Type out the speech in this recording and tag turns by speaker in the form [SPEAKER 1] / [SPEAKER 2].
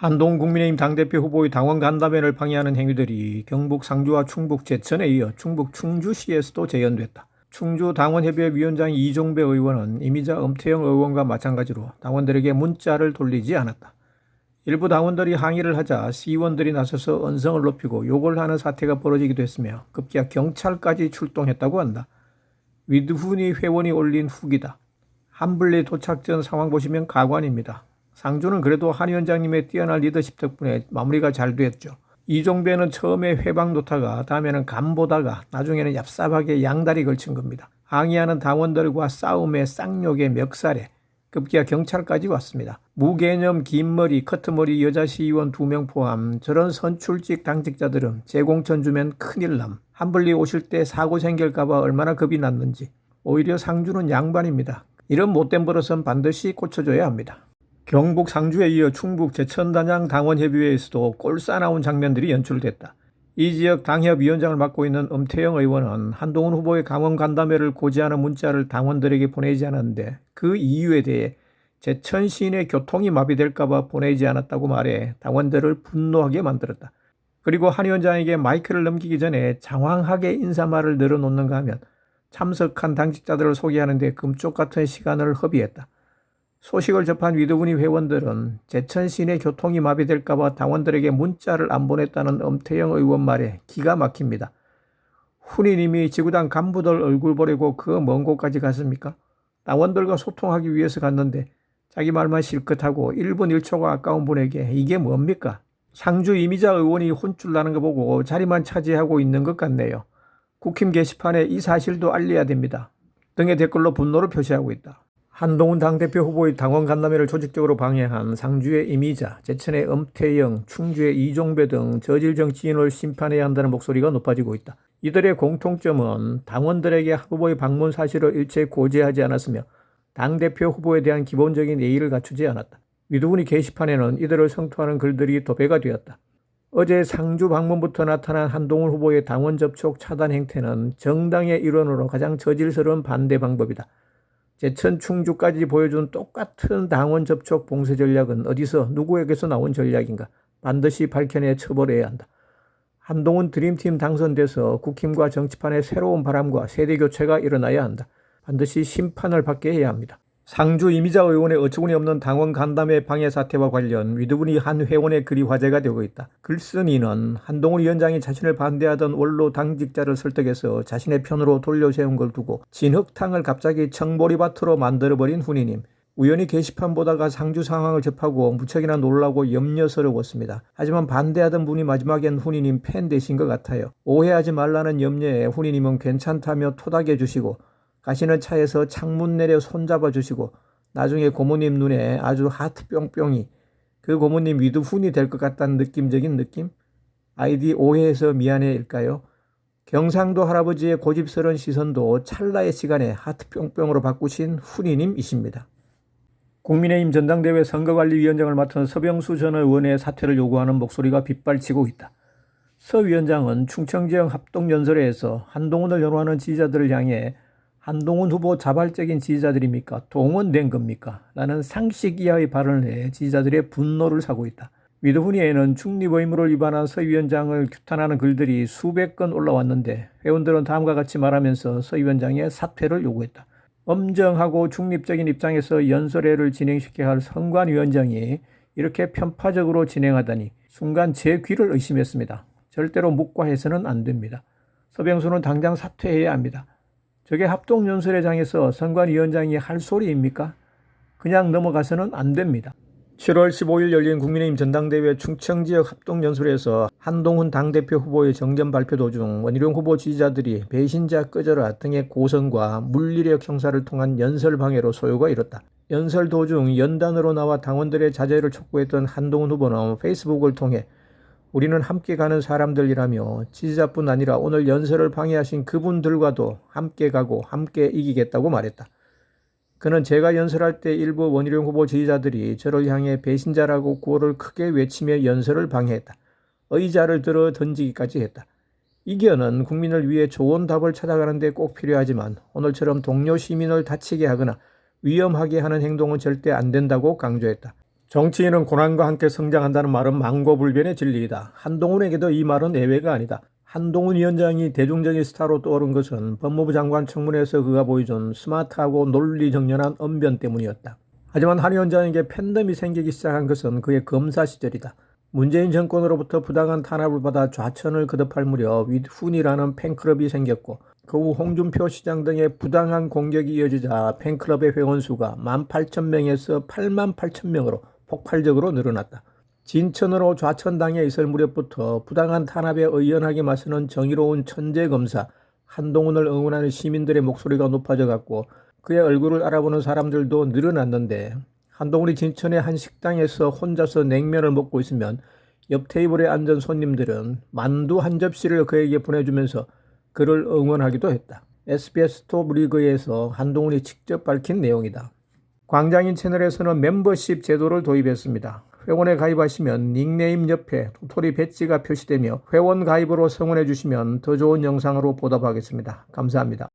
[SPEAKER 1] 한동 국민의힘 당대표 후보의 당원 간담회를 방해하는 행위들이 경북 상주와 충북 제천에 이어 충북 충주시에서도 재현됐다. 충주 당원협의회 위원장 이종배 의원은 이미자 엄태영 의원과 마찬가지로 당원들에게 문자를 돌리지 않았다. 일부 당원들이 항의를 하자 시의원들이 나서서 언성을 높이고 욕을 하는 사태가 벌어지기도 했으며 급기야 경찰까지 출동했다고 한다. 위드훈이 회원이 올린 후기다. 한블리 도착 전 상황 보시면 가관입니다. 상주는 그래도 한 위원장님의 뛰어난 리더십 덕분에 마무리가 잘 됐죠. 이종배는 처음에 회방 놓다가 다음에는 간 보다가 나중에는 얍삽하게 양다리 걸친 겁니다. 항의하는 당원들과 싸움에 쌍욕에 멱살에 급기야 경찰까지 왔습니다. 무개념 긴 머리 커트머리 여자 시의원 두 명 포함 저런 선출직 당직자들은 재공천 주면 큰일 남. 한블리 오실 때 사고 생길까봐 얼마나 겁이 났는지 오히려 상주는 양반입니다. 이런 못된 버릇은 반드시 고쳐줘야 합니다. 경북 상주에 이어 충북 제천단양 당원협의회에서도 꼴싸나운 장면들이 연출됐다. 이 지역 당협위원장을 맡고 있는 엄태영 의원은 한동훈 후보의 강원 간담회를 고지하는 문자를 당원들에게 보내지 않았는데 그 이유에 대해 제천 시인의 교통이 마비될까봐 보내지 않았다고 말해 당원들을 분노하게 만들었다. 그리고 한 위원장에게 마이크를 넘기기 전에 장황하게 인사말을 늘어놓는가 하면 참석한 당직자들을 소개하는데 금쪽 같은 시간을 허비했다. 소식을 접한 위드분이 회원들은 제천 시내 교통이 마비될까봐 당원들에게 문자를 안 보냈다는 엄태영 의원 말에 기가 막힙니다. 훈이님이 지구당 간부들 얼굴 보려고 그 먼 곳까지 갔습니까? 당원들과 소통하기 위해서 갔는데 자기 말만 실컷 하고 1분 1초가 아까운 분에게 이게 뭡니까? 상주 이미자 의원이 혼쭐 나는 거 보고 자리만 차지하고 있는 것 같네요. 국힘 게시판에 이 사실도 알려야 됩니다. 등의 댓글로 분노를 표시하고 있다. 한동훈 당대표 후보의 당원 간담회를 조직적으로 방해한 상주의 이미자, 제천의 엄태영, 충주의 이종배 등 저질 정치인을 심판해야 한다는 목소리가 높아지고 있다. 이들의 공통점은 당원들에게 후보의 방문 사실을 일체 고지하지 않았으며 당대표 후보에 대한 기본적인 예의를 갖추지 않았다. 위두분이 게시판에는 이들을 성토하는 글들이 도배가 되었다. 어제 상주 방문부터 나타난 한동훈 후보의 당원 접촉 차단 행태는 정당의 일원으로 가장 저질스러운 반대 방법이다. 제천 충주까지 보여준 똑같은 당원 접촉 봉쇄 전략은 어디서 누구에게서 나온 전략인가 반드시 밝혀내 처벌해야 한다. 한동훈 드림팀 당선돼서 국힘과 정치판에 새로운 바람과 세대 교체가 일어나야 한다. 반드시 심판을 받게 해야 합니다. 상주 이미자 의원의 어처구니 없는 당원 간담회 방해 사태와 관련 위드분이 한 회원의 글이 화제가 되고 있다. 글쓴이는 한동훈 위원장이 자신을 반대하던 원로 당직자를 설득해서 자신의 편으로 돌려세운 걸 두고 진흙탕을 갑자기 청보리밭으로 만들어버린 훈이님. 우연히 게시판 보다가 상주 상황을 접하고 무척이나 놀라고 염려스러웠습니다. 하지만 반대하던 분이 마지막엔 훈이님 팬 되신 것 같아요. 오해하지 말라는 염려에 훈이님은 괜찮다며 토닥여 주시고 가시는 차에서 창문 내려 손잡아 주시고 나중에 고모님 눈에 아주 하트 뿅뿅이 그 고모님 위드훈이 될 것 같다는 느낌적인 느낌? 아이디 오해해서 미안해일까요? 경상도 할아버지의 고집스러운 시선도 찰나의 시간에 하트 뿅뿅으로 바꾸신 훈이님이십니다. 국민의힘 전당대회 선거관리위원장을 맡은 서병수 전 의원의 사퇴를 요구하는 목소리가 빗발치고 있다. 서 위원장은 충청 지역 합동연설회에서 한동훈을 연호하는 지지자들을 향해 한동훈 후보 자발적인 지지자들입니까? 동원된 겁니까? 라는 상식 이하의 발언을 해 지지자들의 분노를 사고 있다. 위드훈이에는 중립 의무를 위반한 서 위원장을 규탄하는 글들이 수백 건 올라왔는데 회원들은 다음과 같이 말하면서 서 위원장의 사퇴를 요구했다. 엄정하고 중립적인 입장에서 연설회를 진행시켜야 할 선관 위원장이 이렇게 편파적으로 진행하다니 순간 제 귀를 의심했습니다. 절대로 묵과해서는 안 됩니다. 서병수는 당장 사퇴해야 합니다. 저게 합동연설회장에서 선관위원장이 할 소리입니까? 그냥 넘어가서는 안 됩니다. 7월 15일 열린 국민의힘 전당대회 충청지역 합동연설에서 한동훈 당대표 후보의 정전 발표 도중 원희룡 후보 지지자들이 배신자 끄져라 등의 고성과 물리력 형사를 통한 연설 방해로 소요가 일었다. 연설 도중 연단으로 나와 당원들의 자제를 촉구했던 한동훈 후보는 페이스북을 통해 우리는 함께 가는 사람들이라며 지지자뿐 아니라 오늘 연설을 방해하신 그분들과도 함께 가고 함께 이기겠다고 말했다. 그는 제가 연설할 때 일부 원희룡 후보 지지자들이 저를 향해 배신자라고 구호를 크게 외치며 연설을 방해했다. 의자를 들어 던지기까지 했다. 이견은 국민을 위해 좋은 답을 찾아가는데 꼭 필요하지만 오늘처럼 동료 시민을 다치게 하거나 위험하게 하는 행동은 절대 안 된다고 강조했다. 정치인은 고난과 함께 성장한다는 말은 망고불변의 진리이다. 한동훈에게도 이 말은 예외가 아니다. 한동훈 위원장이 대중적인 스타로 떠오른 것은 법무부 장관 청문회에서 그가 보여준 스마트하고 논리 정연한 언변 때문이었다. 하지만 한 위원장에게 팬덤이 생기기 시작한 것은 그의 검사 시절이다. 문재인 정권으로부터 부당한 탄압을 받아 좌천을 거듭할 무렵 윗훈이라는 팬클럽이 생겼고 그 후 홍준표 시장 등의 부당한 공격이 이어지자 팬클럽의 회원 수가 18,000명에서 8만 8,000명으로 폭발적으로 늘어났다. 진천으로 좌천당해 있을 무렵부터 부당한 탄압에 의연하게 맞서는 정의로운 천재 검사 한동훈을 응원하는 시민들의 목소리가 높아져 갔고 그의 얼굴을 알아보는 사람들도 늘어났는데 한동훈이 진천의 한 식당에서 혼자서 냉면을 먹고 있으면 옆 테이블에 앉은 손님들은 만두 한 접시를 그에게 보내주면서 그를 응원하기도 했다. SBS 톱 리그에서 한동훈이 직접 밝힌 내용이다. 광장인 채널에서는 멤버십 제도를 도입했습니다. 회원에 가입하시면 닉네임 옆에 도토리 배지가 표시되며 회원 가입으로 성원해 주시면 더 좋은 영상으로 보답하겠습니다. 감사합니다.